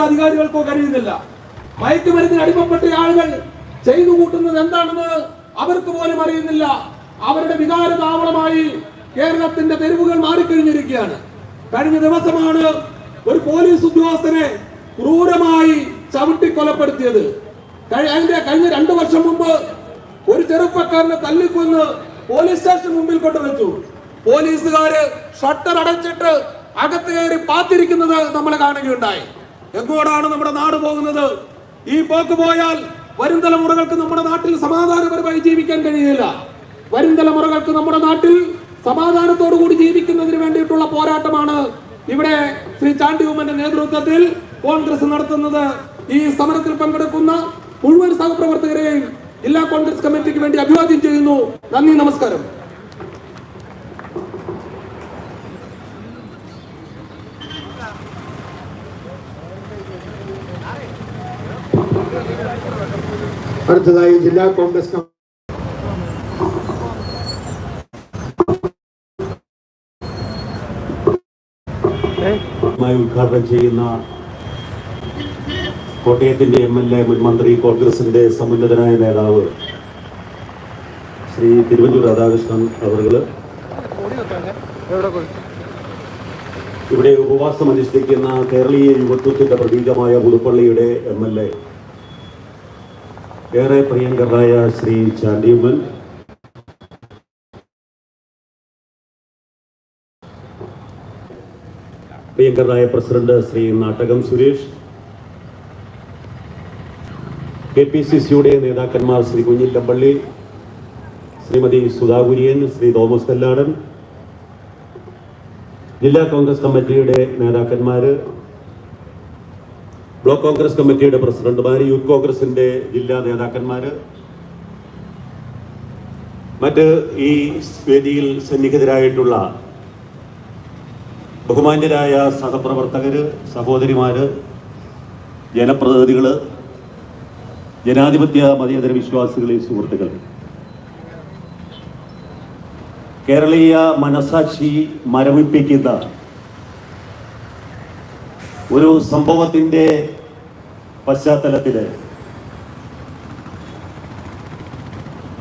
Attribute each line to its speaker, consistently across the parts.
Speaker 1: അധികാരികൾക്കോ കഴിയുന്നില്ല മയക്കുമരുന്നിന് അടിമപ്പെട്ട ആളുകൾ ചെയ്തു കൂട്ടുന്നത് എന്താണെന്ന് അവർക്ക് പോലും അറിയുന്നില്ല. അവരുടെ വികാര താവളമായി കേരളത്തിന്റെ തെരുവുകൾ മാറിക്കഴിഞ്ഞിരിക്കുകയാണ്. കഴിഞ്ഞ ദിവസമാണ് ഒരു പോലീസ് ഉദ്യോഗസ്ഥനെ ക്രൂരമായി ചവിട്ടി കൊലപ്പെടുത്തിയത് അതിന്റെ കഴിഞ്ഞ രണ്ടു വർഷം മുമ്പ് ഒരു ചെറുപ്പക്കാരനെ തല്ലിക്കൊന്ന് പോലീസ് സ്റ്റേഷൻ മുമ്പിൽ കൊണ്ടുവച്ചു. പോലീസുകാര് ഷട്ടർ അടച്ചിട്ട് അകത്ത് കയറി പാത്തിരിക്കുന്നത് നമ്മൾ കാണുകയുണ്ടായി. എങ്ങോട്ടാണ് നമ്മുടെ നാട് പോകുന്നത്? ഈ പോക്ക് പോയാൽ വരും തലമുറകൾക്ക് നമ്മുടെ നാട്ടിൽ സമാധാനപരമായി ജീവിക്കാൻ കഴിയില്ല. വരും തലമുറകൾക്ക് നമ്മുടെ നാട്ടിൽ സമാധാനത്തോടു കൂടി ജീവിക്കുന്നതിന് വേണ്ടിയിട്ടുള്ള പോരാട്ടമാണ് ഇവിടെ ശ്രീ ചാണ്ടി ഉമ്മന്റെ നേതൃത്വത്തിൽ കോൺഗ്രസ് നടത്തുന്നത്. ഈ സമരത്തിൽ പങ്കെടുക്കുന്ന മുഴുവൻ സഹപ്രവർത്തകരെയും ജില്ലാ കോൺഗ്രസ് കമ്മിറ്റിക്ക് വേണ്ടി അഭിവാദ്യം ചെയ്യുന്നു. നന്ദി നമസ്കാരം.
Speaker 2: അടുത്തതായി ജില്ലാ കോൺഗ്രസ് കമ്മിറ്റി
Speaker 3: ഉദ്ഘാടനം ചെയ്യുന്ന കോട്ടയത്തിന്റെ എം എൽ എ മുൻ മന്ത്രി കോൺഗ്രസിന്റെ സമുന്നതനായ നേതാവ് ശ്രീ തിരുവഞ്ചൂർ രാധാകൃഷ്ണൻ അവറുകൾ. ഇവിടെ ഉപവാസം അനുഷ്ഠിക്കുന്ന കേരളീയ യുവത്വത്തിന്റെ പ്രതീകമായ പുതുപ്പള്ളിയുടെ എം എൽ എ. ഏറെ പ്രിയങ്കരനായ ശ്രീ ചാണ്ടിയമ്മൻ. പ്രിയങ്കരനായ president Shri Nattakom Suresh. K P C സിയുടെ നേതാക്കന്മാർ ശ്രീ കുഞ്ഞില്ലപ്പള്ളി ശ്രീമതി സുധാ കുര്യൻ ശ്രീ തോമസ് കല്ലാടൻ. ജില്ലാ കോൺഗ്രസ് കമ്മിറ്റിയുടെ നേതാക്കന്മാര് ബ്ലോക്ക് കോൺഗ്രസ് കമ്മിറ്റിയുടെ പ്രസിഡന്റുമാര് യൂത്ത് കോൺഗ്രസിന്റെ ജില്ലാ നേതാക്കന്മാര്. മറ്റ് ഈ വേദിയിൽ സന്നിഹിതരായിട്ടുള്ള ബഹുമാന്യരായ സഹപ്രവർത്തകര് സഹോദരിമാര് ജനപ്രതിനിധികൾ ജനാധിപത്യ മതേതര വിശ്വാസികളെ സുഹൃത്തുക്കൾ കേരളീയ മനസാക്ഷി മരവിപ്പിക്കുന്ന ഒരു സംഭവത്തിന്റെ പശ്ചാത്തലത്തിൽ.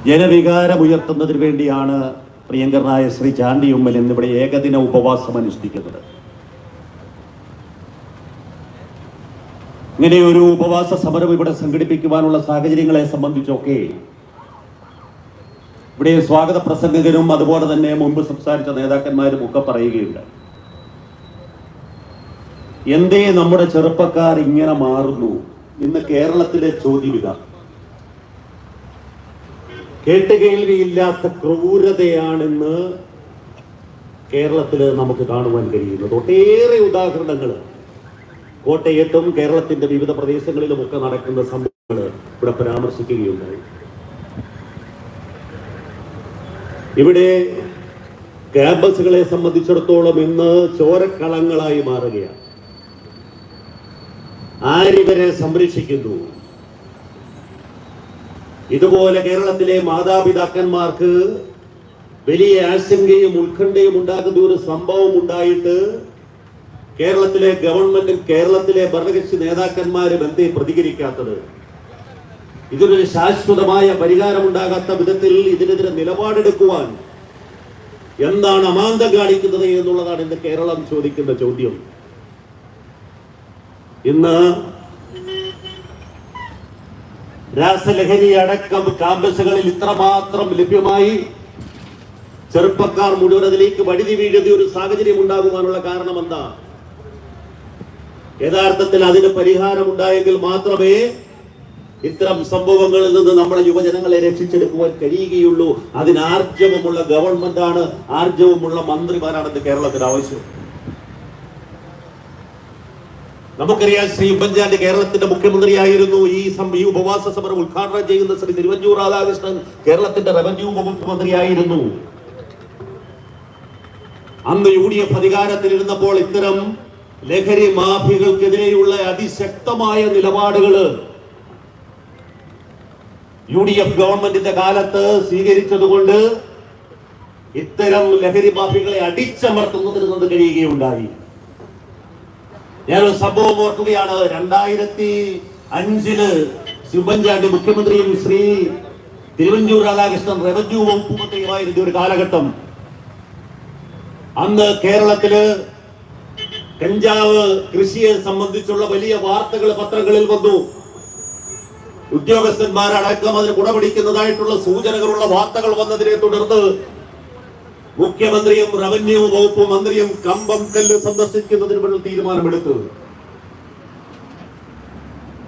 Speaker 3: ജനവികാരമുയർത്തുന്നതിന് വേണ്ടിയാണ് പ്രിയങ്കരനായ ശ്രീ ചാണ്ടി ഉമ്മൽ എന്നിവിടെ ഏകദിന ഉപവാസം അനുഷ്ഠിക്കുന്നത്. ഇങ്ങനെ ഒരു ഉപവാസ സമരം ഇവിടെ സംഘടിപ്പിക്കുവാനുള്ള സാഹചര്യങ്ങളെ സംബന്ധിച്ചൊക്കെ ഇവിടെ സ്വാഗത പ്രസംഗകരും അതുപോലെ തന്നെ മുമ്പ് സംസാരിച്ച നേതാക്കന്മാരും ഒക്കെ പറയുകയുണ്ട്. എന്തേ നമ്മുടെ ചെറുപ്പക്കാർ ഇങ്ങനെ മാറുന്നു? ഇന്ന് കേരളത്തിലെ ചോദ്യം ഇതാ കേട്ടുകേൾവിയില്ലാത്ത ക്രൂരതയാണെന്ന് കേരളത്തിൽ നമുക്ക് കാണുവാൻ കഴിയുന്നത്. ഒട്ടേറെ ഉദാഹരണങ്ങൾ. കോട്ടയത്തും കേരളത്തിന്റെ വിവിധ പ്രദേശങ്ങളിലും ഒക്കെ നടക്കുന്ന സംഭവങ്ങൾ ഇവിടെ പരാമർശിക്കുകയുണ്ടായി. ഇവിടെ ക്യാമ്പസുകളെ സംബന്ധിച്ചിടത്തോളം ഇന്ന് ചോരക്കളങ്ങളായി മാറുകയാണ്. ആരിവരെ സംരക്ഷിക്കുന്നു? ഇതുപോലെ കേരളത്തിലെ മാതാപിതാക്കന്മാർക്ക് വലിയ ആശങ്കയും ഉത്കണ്ഠയും ഉണ്ടാകുന്ന ഒരു സംഭവം ഉണ്ടായിട്ട് കേരളത്തിലെ ഗവൺമെന്റും കേരളത്തിലെ ഭരണകക്ഷി നേതാക്കന്മാരും എന്തേ പ്രതികരിക്കാത്തത്? ഇതിനൊരു ശാശ്വതമായ പരിഹാരമുണ്ടാകാത്ത വിധത്തിൽ ഇതിനെതിരെ നിലപാടെടുക്കുവാൻ എന്താണ് അമാന്തം കാണിക്കുന്നത് എന്നുള്ളതാണ് ഇന്ന് കേരളം ചോദിക്കുന്ന ചോദ്യം. ഇന്ന് രാസലഹരി അടക്കം ക്യാമ്പസുകളിൽ ഇത്രമാത്രം ലഭ്യമായി ചെറുപ്പക്കാർ മുഴുവൻ അതിലേക്ക് വഴുതി വീഴുന്ന ഒരു സാഹചര്യം ഉണ്ടാകുവാനുള്ള കാരണം എന്താ? യഥാർത്ഥത്തിൽ അതിന് പരിഹാരം ഉണ്ടായെങ്കിൽ മാത്രമേ ഇത്തരം സംഭവങ്ങളിൽ നിന്ന് നമ്മുടെ യുവജനങ്ങളെ രക്ഷിച്ചെടുക്കുവാൻ കഴിയുകയുള്ളൂ. അതിന് ആർജവമുള്ള ഗവൺമെന്റാണ് ആർജവമുള്ള മന്ത്രിമാരാണ് ഇന്ന് കേരളത്തിന് ആവശ്യം. നമുക്കറിയാം ശ്രീ ഉമ്മൻചാണ്ടി കേരളത്തിന്റെ മുഖ്യമന്ത്രിയായിരുന്നു. ഈ ഈ ഉപവാസ സമരം ഉദ്ഘാടനം ചെയ്യുന്ന ശ്രീ തിരുവഞ്ചൂർ രാധാകൃഷ്ണൻ കേരളത്തിന്റെ റവന്യൂ മുഖ്യമന്ത്രിയായിരുന്നു അന്ന് യു ഡി എഫ് അധികാരത്തിലിരുന്നപ്പോൾ ഇത്തരം ലഹരി മാഫികൾക്കെതിരെയുള്ള അതിശക്തമായ നിലപാടുകൾ യു ഡി എഫ് ഗവൺമെന്റിന്റെ കാലത്ത് സ്വീകരിച്ചതുകൊണ്ട് ഇത്തരം ലഹരി മാഫികളെ അടിച്ചമർത്തുന്നതിന് കഴിയുകയുണ്ടായി. ഞാനൊരു സംഭവം ഓർക്കുകയാണ്. രണ്ടായിരത്തി അഞ്ചിൽ ശിവഞ്ചാണ്ടി മുഖ്യമന്ത്രിയും ശ്രീ തിരുവഞ്ചൂർ രാധാകൃഷ്ണൻ റവന്യൂ വകുപ്പ് മന്ത്രിയുമായിരുന്ന ഒരു കാലഘട്ടം. അന്ന് കേരളത്തിൽ കഞ്ചാവ് കൃഷിയെ സംബന്ധിച്ചുള്ള വലിയ വാർത്തകൾ പത്രങ്ങളിൽ വന്നു. ഉദ്യോഗസ്ഥന്മാരടക്കം അതിന് കുടപിടിക്കുന്നതായിട്ടുള്ള സൂചനകളുള്ള വാർത്തകൾ വന്നതിനെ തുടർന്ന് മുഖ്യമന്ത്രിയും റവന്യൂ വകുപ്പ് മന്ത്രിയും കമ്പം കല്ല് സന്ദർശിക്കുന്നതിന് മുന്നിൽ തീരുമാനമെടുത്തു.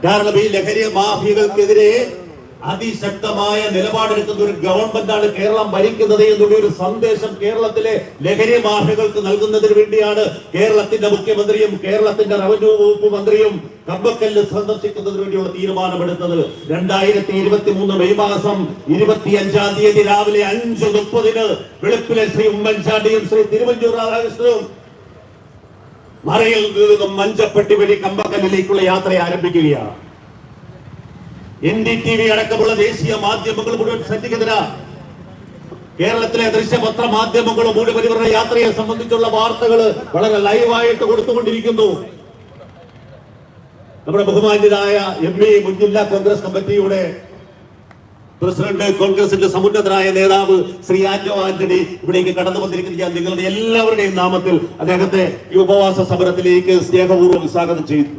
Speaker 3: കാരണം ഈ ലഹരി മാഫിയകൾക്കെതിരെ അതിശക്തമായ നിലപാടെടുക്കുന്ന ഒരു ഗവൺമെന്റാണ് കേരളം ഭരിക്കുന്നത് എന്നുള്ള ഒരു സന്ദേശം കേരളത്തിലെ ലഹരി മാഫിയകൾക്ക് നൽകുന്നതിന് വേണ്ടിയാണ് കേരളത്തിന്റെ മുഖ്യമന്ത്രിയും കേരളത്തിന്റെ റവന്യൂ വകുപ്പ് മന്ത്രിയും കമ്പക്കല്ല് സന്ദർശിക്കുന്നതിന് വേണ്ടിയുള്ള തീരുമാനമെടുത്തത്. രണ്ടായിരത്തി ഇരുപത്തി മൂന്ന് മെയ് മാസം ഇരുപത്തി അഞ്ചാം തീയതി രാവിലെ അഞ്ച് മുപ്പതിന് വെളുപ്പിലെ ശ്രീ ഉമ്മൻചാണ്ടിയും ശ്രീ തിരുവഞ്ചൂർ രാധാകൃഷ്ണനും മറയിൽ നിന്നും മഞ്ചപ്പെട്ടി വഴി കമ്പക്കല്ലിലേക്കുള്ള യാത്ര ആരംഭിക്കുകയാണ്. എൻ ഡി ടി വി അടക്കമുള്ള ദേശീയ മാധ്യമങ്ങൾ മുഴുവൻ സജ്ജികതര കേരളത്തിലെ ദൃശ്യപത്ര മാധ്യമങ്ങളും മുഴുവൻ ഇവരുടെ യാത്രയെ സംബന്ധിച്ചുള്ള വാർത്തകൾ വളരെ ലൈവായിട്ട് കൊടുത്തുകൊണ്ടിരിക്കുന്നു. നമ്മുടെ ബഹുമാന്യരായ എം പി മുൻ ജില്ലാ കോൺഗ്രസ് കമ്മിറ്റിയുടെ പ്രസിഡന്റ് കോൺഗ്രസിന്റെ സമുന്നതരായ നേതാവ് ശ്രീ ആന്റോ ആന്റണി ഇവിടേക്ക് കടന്നു വന്നിരിക്കുന്ന ഞാൻ നിങ്ങളുടെ എല്ലാവരുടെയും നാമത്തിൽ അദ്ദേഹത്തെ ഈ ഉപവാസ സമരത്തിലേക്ക് സ്നേഹപൂർവം സ്വാഗതം ചെയ്തു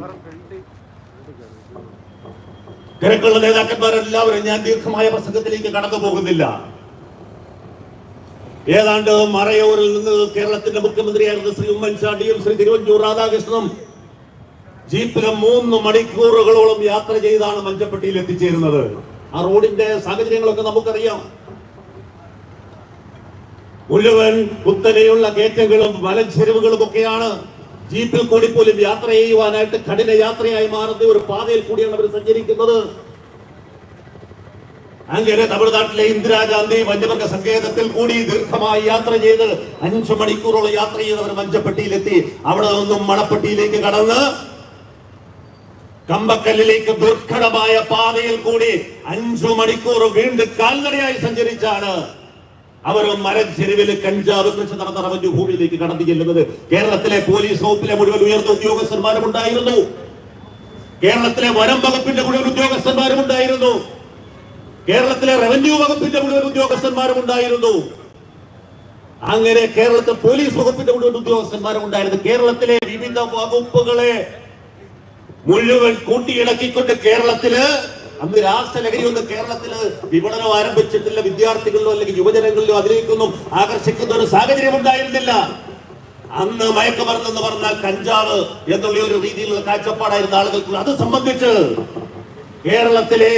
Speaker 3: തിരക്കുള്ള നേതാക്കന്മാരെല്ലാവരും ഞാൻ ദീർഘമായ പ്രസംഗത്തിലേക്ക് കടന്നു പോകുന്നില്ല ഏതാണ്ട് മറയൂരിൽ നിന്ന് കേരളത്തിന്റെ മുഖ്യമന്ത്രിയായിരുന്ന ശ്രീ ഉമ്മൻചാണ്ടിയും ശ്രീ തിരുവഞ്ചൂർ രാധാകൃഷ്ണനും ജീപ്പിലും മൂന്ന് മണിക്കൂറുകളോളം യാത്ര ചെയ്താണ് മഞ്ചപ്പെട്ടിയിൽ എത്തിച്ചേരുന്നത്. ആ റോഡിന്റെ സാഹചര്യങ്ങളൊക്കെ നമുക്കറിയാം. മുഴുവൻ കുത്തനെയുള്ള കയറ്റങ്ങളും മലഞ്ചെരുവുകളും ഒക്കെയാണ് ജീപ്പിൽ കൂടി പോലും യാത്ര ചെയ്യുവാനായിട്ട് കഠിന യാത്രയായി മാറുന്ന ഒരു പാതയിൽ കൂടിയാണ് അവർ സഞ്ചരിക്കുന്നത്. അങ്ങനെ തമിഴ്നാട്ടിലെ ഇന്ദിരാഗാന്ധി വന്യമൃഗ സങ്കേതത്തിൽ കൂടി ദീർഘമായി യാത്ര ചെയ്ത് അഞ്ചു മണിക്കൂറോളം യാത്ര അവർ മഞ്ചപ്പെട്ടിയിലെത്തി. അവിടെ നിന്നും മണപ്പെട്ടിയിലേക്ക് കടന്ന് കമ്പക്കല്ലിലേക്ക് ദുർഘടമായ പാതയിൽ കൂടി അഞ്ചു മണിക്കൂർ വീണ്ടും കാൽനടയായി സഞ്ചരിച്ചാണ് അവർ മരച്ചെരുവിൽ കഞ്ചാവ് കൃഷി നടന്ന ഭൂമിയിലേക്ക് കടന്നു ചെല്ലുന്നത് കേരളത്തിലെ പോലീസ് വകുപ്പിലെ മുഴുവൻ ഉയർന്ന ഉദ്യോഗസ്ഥന്മാരും ഉണ്ടായിരുന്നു. കേരളത്തിലെ വനം വകുപ്പിന്റെ മുഴുവൻ ഉദ്യോഗസ്ഥന്മാരും ഉണ്ടായിരുന്നു. കേരളത്തിലെ റവന്യൂ വകുപ്പിന്റെ മുഴുവൻ ഉദ്യോഗസ്ഥന്മാരും ഉണ്ടായിരുന്നു. അങ്ങനെ കേരളത്തിലെ പോലീസ് വകുപ്പിന്റെ മുഴുവൻ ഉദ്യോഗസ്ഥന്മാരും ഉണ്ടായിരുന്നു. കേരളത്തിലെ വിവിധ വകുപ്പുകളെ മുഴുവൻ കൂട്ടിയിണക്കിക്കൊണ്ട് കേരളത്തിൽ അന്ന് രാഷ്ട്രലഹരിയൊന്നും കേരളത്തിൽ വിപണനം ആരംഭിച്ചിട്ടില്ല വിദ്യാർത്ഥികളിലോ അല്ലെങ്കിൽ യുവജനങ്ങളിലോ അതിലേക്കൊന്നും ആകർഷിക്കുന്ന ഒരു സാഹചര്യം ഉണ്ടായിരുന്നില്ല. അന്ന് മയക്കുമരുന്നെന്ന് പറഞ്ഞാൽ കഞ്ചാവ് എന്നുള്ള ഒരു രീതിയിലുള്ള കാഴ്ചപ്പാടായിരുന്ന ആളുകൾക്ക്. അത് സംബന്ധിച്ച് കേരളത്തിലെ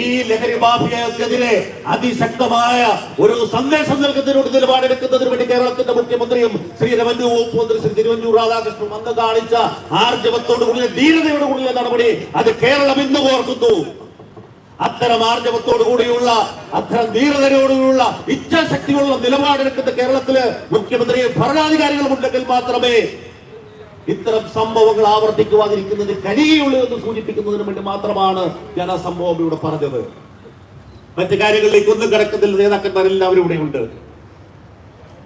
Speaker 3: ഈ ലഹരി മാഫിയക്കെതിരെ അതിശക്തമായ ഒരു സന്ദേശം നൽകുന്നതിനോട് നിലപാടെടുക്കുന്നതിന് വേണ്ടി കേരളത്തിന്റെ മുഖ്യമന്ത്രിയും ശ്രീ റവന്യൂ വകുപ്പ് മന്ത്രി ശ്രീ തിരുവഞ്ചൂർ രാധാകൃഷ്ണൻ അന്ന് കാണിച്ച ആർജവത്തോടുകൂടിയ ധീരതയോടുകൂടിയ ധീരതയോട് കൂടിയ നടപടി അത് കേരളം ഇന്ന് ഓർക്കുന്നു. അത്തരം ആർജവത്തോടു കൂടിയുള്ള അത്തരം ധീരതയോടുകൂടിയുള്ള ഇച്ഛാശക്തിയുള്ള നിലപാടെടുക്കുന്ന കേരളത്തിൽ മുഖ്യമന്ത്രിയും ഭരണാധികാരികളും ഉണ്ടെങ്കിൽ മാത്രമേ ഇത്തരം സംഭവങ്ങൾ ആവർത്തിക്കുവാതിരിക്കുന്നതിന് കഴിയുള്ളൂ എന്ന് സൂചിപ്പിക്കുന്നതിന് വേണ്ടി മാത്രമാണ് ഞാൻ ആ സംഭവം ഇവിടെ പറഞ്ഞത്. മറ്റു കാര്യങ്ങളിലേക്ക് ഒന്നും കിടക്കുന്നില്ല. നേതാക്കന്മാരെല്ലാവരും ഇവിടെ ഉണ്ട്.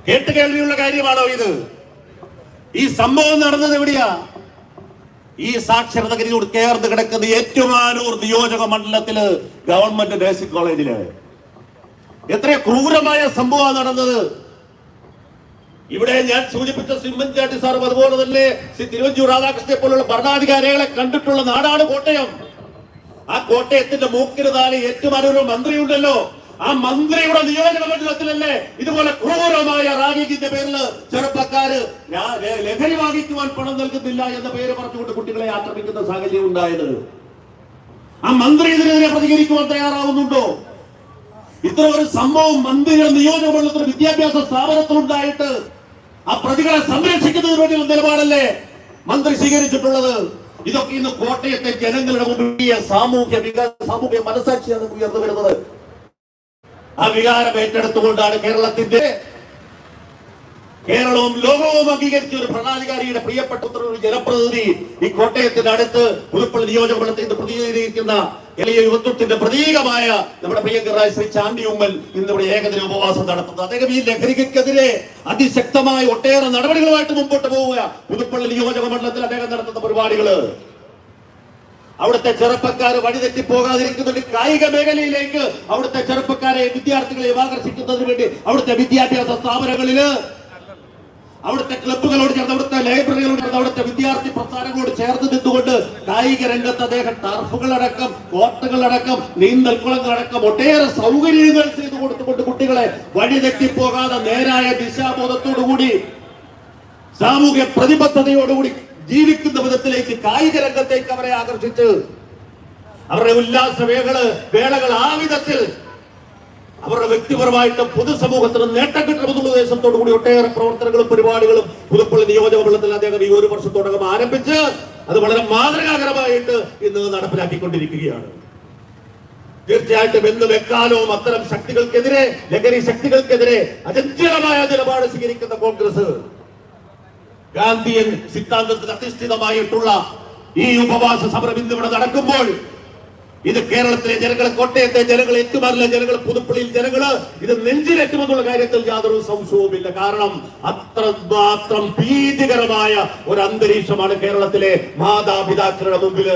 Speaker 3: കേട്ട് കേൾവിയുള്ള കാര്യമാണോ ഇത്? ഈ സംഭവം നടന്നത് എവിടെയാ? ഈ സാക്ഷരതകരിയോട് ചേർന്ന് കിടക്കുന്ന ഏറ്റുമാനൂർ നിയോജക മണ്ഡലത്തിൽ ഗവൺമെന്റ് നഴ്സിംഗ് കോളേജിൽ. എത്ര ക്രൂരമായ സംഭവമാണ് നടന്നത്. ഇവിടെ ഞാൻ സൂചിപ്പിച്ച സിമ്മൻ ചാട്ടി സാറും അതുപോലെ തന്നെ ശ്രീ തിരുവഞ്ചൂർ രാധാകൃഷ്ണനെ പോലുള്ള ഭരണാധികാരികളെ കണ്ടിട്ടുള്ള നാടാണ് കോട്ടയം. ആ കോട്ടയത്തിന്റെ മൂക്കിന് താഴെ ഏറ്റുമാനൂർ മന്ത്രിയുണ്ടല്ലോ. ആ മന്ത്രിയുടെ നിയോജക മണ്ഡലത്തിലല്ലേ ഇതുപോലെ ക്രൂരമായ റാഗിങ്ങിന്റെ പേരിൽ ചെറുപ്പക്കാര് ലഹരി വാങ്ങിക്കുവാൻ പണം നൽകുന്നില്ല എന്ന പേര് പറഞ്ഞുകൊണ്ട് കുട്ടികളെ ആക്രമിക്കുന്ന സാഹചര്യം ഉണ്ടായത്. ആ മന്ത്രി ഇതിനെതിരെ പ്രതികരിക്കുവാൻ തയ്യാറാവുന്നുണ്ടോ? ഇത്ര ഒരു സംഭവം മന്ത്രിയുടെ നിയോജക മണ്ഡലത്തിൽ വിദ്യാഭ്യാസ സ്ഥാപനത്തിലുണ്ടായിട്ട് ആ പ്രതികളെ സംരക്ഷിക്കുന്നതിന് വേണ്ടിയുള്ള നിലപാടല്ലേ മന്ത്രി സ്വീകരിച്ചിട്ടുള്ളത്? ഇതൊക്കെ ഇന്ന് കോട്ടയത്തെ ജനങ്ങളുടെ മുമ്പിൽ സാമൂഹ്യ വികാസ സാമൂഹ്യ മനസാക്ഷിയാണ് ഉയർന്നു വരുന്നത്. ആ വികാരം ഏറ്റെടുത്തുകൊണ്ടാണ് കേരളത്തിന്റെ കേരളവും ലോകവും അംഗീകരിച്ച ഒരു ഭരണാധികാരിയുടെ പ്രിയപ്പെട്ട ഒരു ജനപ്രതിനിധി ഈ കോട്ടയത്തിന്റെ അടുത്ത് പുതുപ്പള്ളി നിയോജകമണ്ഡലത്തിൽ പ്രതിനിധീകരിക്കുന്ന എളിയ യുവത്വത്തിന്റെ പ്രതീകമായ നമ്മുടെ പ്രിയങ്കരായ ശ്രീ ചാണ്ടി ഉമ്മൽ ഇന്ന് ഇവിടെ ഏകദിന ഉപവാസം നടത്തുന്നത്. അദ്ദേഹം ഈ ലഹരിക്കെതിരെ അതിശക്തമായ ഒട്ടേറെ നടപടികളുമായിട്ട് മുമ്പോട്ട് പോവുക പുതുപ്പള്ളി നിയോജക മണ്ഡലത്തിൽ അദ്ദേഹം നടത്തുന്ന പരിപാടികൾ അവിടുത്തെ ചെറുപ്പക്കാർ വഴിതെറ്റി പോകാതിരിക്കുന്നുണ്ട് കായിക മേഖലയിലേക്ക് അവിടുത്തെ ചെറുപ്പക്കാരെ വിദ്യാർത്ഥികളെ ആകർഷിക്കുന്നതിന് വേണ്ടി അവിടുത്തെ വിദ്യാഭ്യാസ സ്ഥാപനങ്ങളിൽ അവിടുത്തെ ക്ലബുകളോട് ചേർന്ന് അവിടുത്തെ ലൈബ്രറികളോട് ചേർന്ന് അവിടുത്തെ വിദ്യാർത്ഥി പ്രസ്ഥാനങ്ങളോട് ചേർന്ന് നിന്നുകൊണ്ട് കായിക രംഗത്ത് അദ്ദേഹം ടർഫുകളടക്കം കോട്ടകളടക്കം നീന്തൽ കുളങ്ങളടക്കം ഒട്ടേറെ സൗകര്യങ്ങൾ ചെയ്തു കൊടുത്തുകൊണ്ട് കുട്ടികളെ വഴിതെറ്റിപ്പോകാതെ നേരായ ദിശാബോധത്തോടുകൂടി സാമൂഹ്യ പ്രതിബദ്ധതയോടുകൂടി ജീവിക്കുന്ന വിധത്തിലേക്ക് കായിക രംഗത്തേക്ക് അവരെ ആകർഷിച്ച് അവരുടെ ഉല്ലാസ വേളകൾ വേളകൾ ആ വിധത്തിൽ അവരുടെ വ്യക്തിപരമായിട്ട് പൊതുസമൂഹത്തിന് നേട്ടം കിട്ടണമെന്നുള്ള ഉദ്ദേശത്തോടു കൂടി ഒട്ടേറെ പ്രവർത്തനങ്ങളും പരിപാടികളും പുതുപ്പള്ളി നിയോജക മണ്ഡലത്തിൽ അദ്ദേഹം ഈ ഒരു വർഷത്തോടകം ആരംഭിച്ച് അത് വളരെ മാതൃകാകരമായിട്ട് ഇന്ന് നടപ്പിലാക്കിക്കൊണ്ടിരിക്കുകയാണ്. തീർച്ചയായിട്ടും എന്നും വെക്കാനോ അത്തരം ശക്തികൾക്കെതിരെ ലഹരി ശക്തികൾക്കെതിരെ അചഞ്ചലമായ നിലപാട് സ്വീകരിക്കുന്ന കോൺഗ്രസ്. ഗാന്ധിയൻ സിദ്ധാന്തത്തിൽ അധിഷ്ഠിതമായിട്ടുള്ള ഈ ഉപവാസ സമരം ഇന്ന് ഇവിടെ നടക്കുമ്പോൾ ഇത് കേരളത്തിലെ ജനങ്ങൾ കോട്ടയത്തെ ജനങ്ങൾ ഏറ്റുമാറിലെ ജനങ്ങൾ പുതുപ്പള്ളിയിൽ ജനങ്ങൾ ഇത് നെഞ്ചിലെത്തുമെന്നുള്ള കാര്യത്തിൽ യാതൊരു സംശയവുമില്ല. കാരണം അത്രമാത്രം ഭീതികരമായ ഒരു അന്തരീക്ഷമാണ് കേരളത്തിലെ മാതാപിതാക്കളുടെ മുമ്പിൽ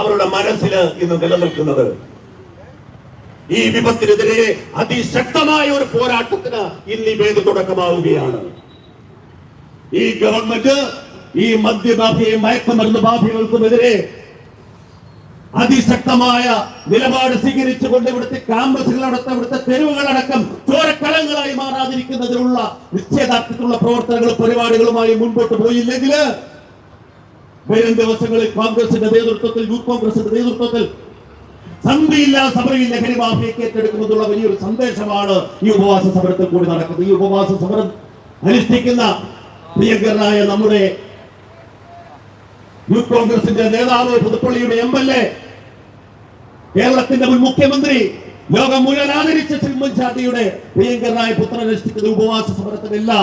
Speaker 3: അവരുടെ മനസ്സിൽ ഇന്ന് നിലനിൽക്കുന്നത്. ഈ വിപത്തിനെതിരെ അതിശക്തമായ ഒരു പോരാട്ടത്തിന് ഇന്ന് ഈ വേദി തുടക്കമാവുകയാണ്. ഈ ഗവൺമെന്റ് ഈ മദ്യമാഫിയയും മയക്കുമരുന്ന് മാഫിയകൾക്കുമെതിരെ അതിശക്തമായ നിലപാട് സ്വീകരിച്ചുകൊണ്ട് ഇവിടുത്തെ ക്യാമ്പസുകളടക്കം ഇവിടുത്തെ തെരുവുകളടക്കം ചോരക്കളങ്ങളായി മാറാതിരിക്കുന്നതിനുള്ള നിശ്ചയദാർഢ്യത്തിലുള്ള പ്രവർത്തനങ്ങളും പരിപാടികളുമായി മുൻപോട്ട് പോയില്ലെങ്കിൽ വരും ദിവസങ്ങളിൽ കോൺഗ്രസിന്റെ നേതൃത്വത്തിൽ യൂത്ത് കോൺഗ്രസിന്റെ നേതൃത്വത്തിൽ സന്ധിയില്ല സമരയിൽ ലഹരി മാഫിയൊക്കെ ഏറ്റെടുക്കുമെന്നുള്ള വലിയൊരു സന്ദേശമാണ് ഈ ഉപവാസ സമരത്തിൽ കൂടി നടക്കുന്നത്. ഈ ഉപവാസ സമരം അനുഷ്ഠിക്കുന്ന പ്രിയങ്കരനായ നമ്മുടെ യൂത്ത് കോൺഗ്രസിന്റെ നേതാവ് പുതുപ്പള്ളിയുടെ എം എൽ എ കേരളത്തിന്റെ മുൻ മുഖ്യമന്ത്രി ലോകം മുഴുവൻ ആദരിച്ച ശ്രീ ഉമ്മൻചാണ്ടിയുടെ പ്രിയങ്കരനായ പുത്രൻ അനുഷ്ഠിക്കുന്ന ഉപവാസ സമരത്തിന് എല്ലാ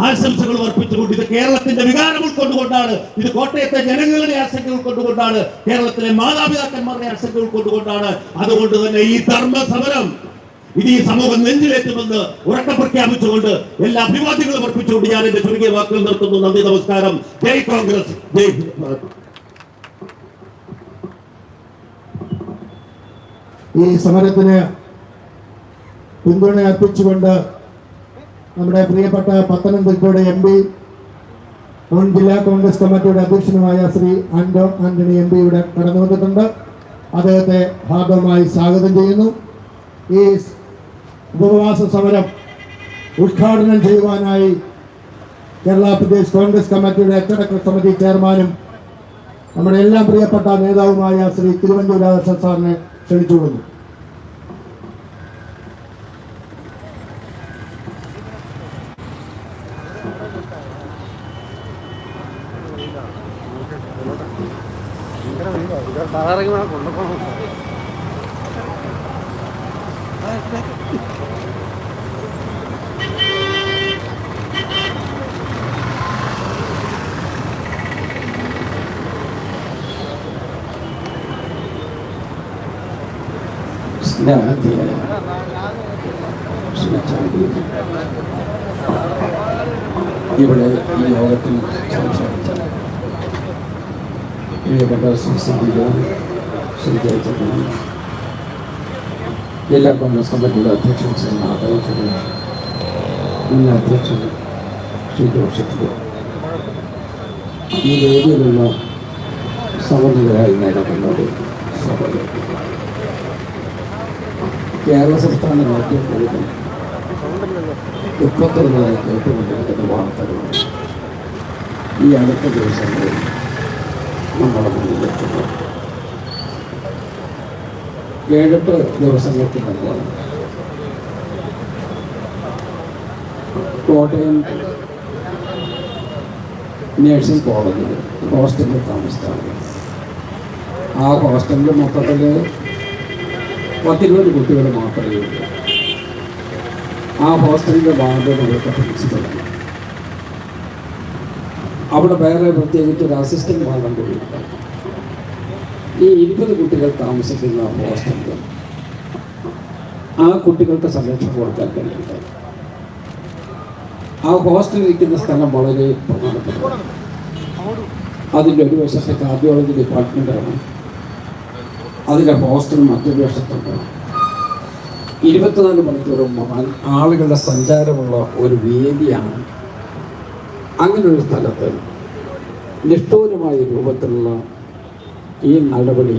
Speaker 3: ആശംസകളും അർപ്പിച്ചുകൊണ്ട് ഇത് കേരളത്തിന്റെ വികാരം ഉൾക്കൊണ്ടുകൊണ്ടാണ് ഇത് കോട്ടയത്തെ ജനങ്ങളുടെ ആശങ്ക ഉൾക്കൊണ്ടുകൊണ്ടാണ് കേരളത്തിലെ മാതാപിതാക്കന്മാരുടെ ആശങ്ക ഉൾക്കൊണ്ടുകൊണ്ടാണ് അതുകൊണ്ട് തന്നെ ഈ ധർമ്മ സമരം ഇത് ഈ സമൂഹം നെഞ്ചിലേറ്റുമെന്ന് ഉറക്കം പ്രഖ്യാപിച്ചുകൊണ്ട് എല്ലാ അഭിവാദികളും അർപ്പിച്ചുകൊണ്ട് ഞാൻ എന്റെ ചുരുങ്ങിയ വാക്കുകൾ നിർത്തുന്നു. നന്ദി നമസ്കാരം. ജയ് കോൺഗ്രസ്. ജയ്
Speaker 2: ഈ സമരത്തിന് പിന്തുണ അർപ്പിച്ചുകൊണ്ട് നമ്മുടെ പ്രിയപ്പെട്ട പത്തനംതിട്ടയുടെ എം പി മുൻ ജില്ലാ കോൺഗ്രസ് കമ്മിറ്റിയുടെ അധ്യക്ഷനുമായ ശ്രീ ആന്റോ ആന്റണി എം പി ഇവിടെ കടന്നു വന്നിട്ടുണ്ട് അദ്ദേഹത്തെ ഭാഗമായി സ്വാഗതം ചെയ്യുന്നു. ഈ ഉപവാസ സമരം ഉദ്ഘാടനം ചെയ്യുവാനായി കേരള പ്രദേശ് കോൺഗ്രസ് കമ്മിറ്റിയുടെ അച്ചടക്ക സമിതി ചെയർമാനും നമ്മുടെ എല്ലാം പ്രിയപ്പെട്ട നേതാവുമായ ശ്രീ തിരുവഞ്ചൂർ രാധാകൃഷ്ണൻ സാറിനെ ക്ഷണിച്ചുകൊള്ളുന്നു
Speaker 4: സാറേക്ക് കൊണ്ടുപോകണം
Speaker 5: ഇവിടെ ഈ യോഗത്തിൽ സംസാരിച്ച പ്രിയപ്പെട്ട സന്ധിക ശ്രീ ജയചന്ദ്രൻ ജില്ലാ കോൺഗ്രസ് കമ്മിറ്റിയുടെ അധ്യക്ഷൻ ശ്രീ മാധവ സുരേഷ് മുൻ അധ്യക്ഷൻ ശ്രീ ജോഷത്ത് ഈ വേദിയിലുള്ള സമന്വിതരായി നേരിടുന്നത് സഭയിൽ കേരള സംസ്ഥാന ഏറ്റവും കൂടുതൽ ദുഃഖത്തിലുള്ളതായി കേട്ടുകൊണ്ടിരിക്കുന്ന വാർത്തകളാണ് ഈ അടുത്ത ദിവസങ്ങളിൽ നമ്മുടെ മുന്നിലെത്തുന്നത് ഏഴെട്ട് ദിവസങ്ങൾക്ക് മുമ്പ് കോട്ടയം നേഴ്സിംഗ് കോളേജിൽ ഹോസ്റ്റലിൽ താമസിച്ചാണ്. ആ ഹോസ്റ്റലിൽ മൊത്തത്തിൽ പത്തിരുപത് കുട്ടികൾ മാത്രമേ ഉള്ളൂ. ആ ഹോസ്റ്റലിന്റെ വാർഡ് പഠിച്ചു തുടങ്ങി
Speaker 6: അവിടെ വേറെ പ്രത്യേകിച്ച് ഒരു അസിസ്റ്റന്റ് ഭാഗം കൂടിയുണ്ട് ഈ ഇരുപത് കുട്ടികൾ താമസിക്കുന്ന ഹോസ്റ്റലിൽ ആ കുട്ടികൾക്ക് സംരക്ഷണം കൊടുക്കാൻ കഴിയുന്നത്. ആ ഹോസ്റ്റലിൽ ഇരിക്കുന്ന സ്ഥലം വളരെ പ്രധാനപ്പെട്ടതാണ്. അതിന്റെ ഒരു വശത്തെ കാർഡിയോളജി ഡിപ്പാർട്ട്മെന്റാണ് അതിന്റെ ഹോസ്റ്റൽ മറ്റൊരു വശത്തുണ്ട് ഇരുപത്തിനാല് മണിക്കൂറും ആളുകളുടെ സഞ്ചാരമുള്ള ഒരു വേദിയാണ് അങ്ങനൊരു സ്ഥലത്ത് നിഷ്ഠൂരമായ രൂപത്തിലുള്ള ഈ നടപടി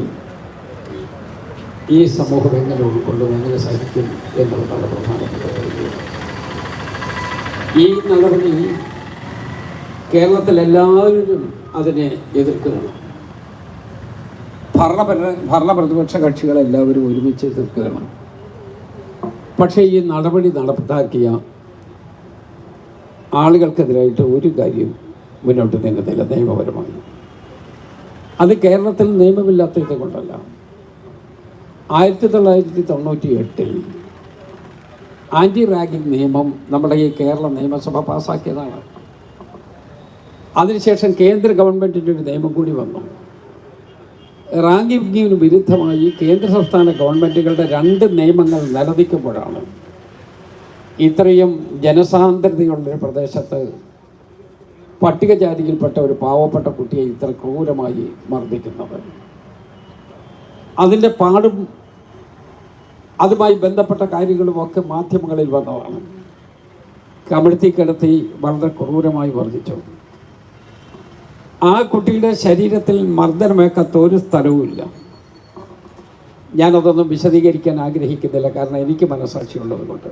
Speaker 6: ഈ സമൂഹം എങ്ങനെ ഉൾക്കൊള്ളും എങ്ങനെ സഹിക്കും എന്നുള്ളതാണ് പ്രധാനപ്പെട്ട ഈ നടപടി കേരളത്തിലെല്ലാവരും അതിനെ എതിർക്കുകയാണ്. ഭരണ ഭരണ പ്രതിപക്ഷ കക്ഷികളെല്ലാവരും ഒരുമിച്ച് നിൽക്കുകയാണ്. പക്ഷേ ഈ നടപടി നടപ്പിലാക്കിയ ആളുകൾക്കെതിരായിട്ട് ഒരു കാര്യം മുന്നോട്ട് നീങ്ങുന്നില്ല നിയമപരമായി. അത് കേരളത്തിൽ നിയമമില്ലാത്തത് കൊണ്ടല്ല. ആയിരത്തി തൊള്ളായിരത്തി തൊണ്ണൂറ്റി എട്ടിൽ ആന്റി റാഗിംഗ് നിയമം നമ്മുടെ ഈ കേരള നിയമസഭ പാസ്സാക്കിയതാണ് അതിനുശേഷം കേന്ദ്ര ഗവൺമെന്റിന്റെ ഒരു നിയമം കൂടി വന്നു. റാങ്കിങ്ങിന് വിരുദ്ധമായി കേന്ദ്ര സംസ്ഥാന ഗവൺമെന്റുകളുടെ രണ്ട് നിയമങ്ങൾ നിലനിൽക്കുമ്പോഴാണ് ഇത്രയും ജനസാന്ദ്രതയുള്ളൊരു പ്രദേശത്ത് പട്ടികജാതിയിൽപ്പെട്ട ഒരു പാവപ്പെട്ട കുട്ടിയെ ഇത്ര ക്രൂരമായി മർദ്ദിക്കുന്നത്. അതിന്റെ പാടും അതുമായി ബന്ധപ്പെട്ട കാര്യങ്ങളുമൊക്കെ മാധ്യമങ്ങളിൽ വന്നതാണ്. കമിഴ്ത്തി കിടത്തി വളരെ ക്രൂരമായി വർദ്ധിച്ചു ആ കുട്ടിയുടെ ശരീരത്തിൽ മർദ്ദനമേക്കാത്ത ഒരു സ്ഥലവുമില്ല ഞാനതൊന്നും വിശദീകരിക്കാൻ ആഗ്രഹിക്കുന്നില്ല. കാരണം എനിക്ക് മനസ്സാക്ഷിയുള്ളത് കൊണ്ട്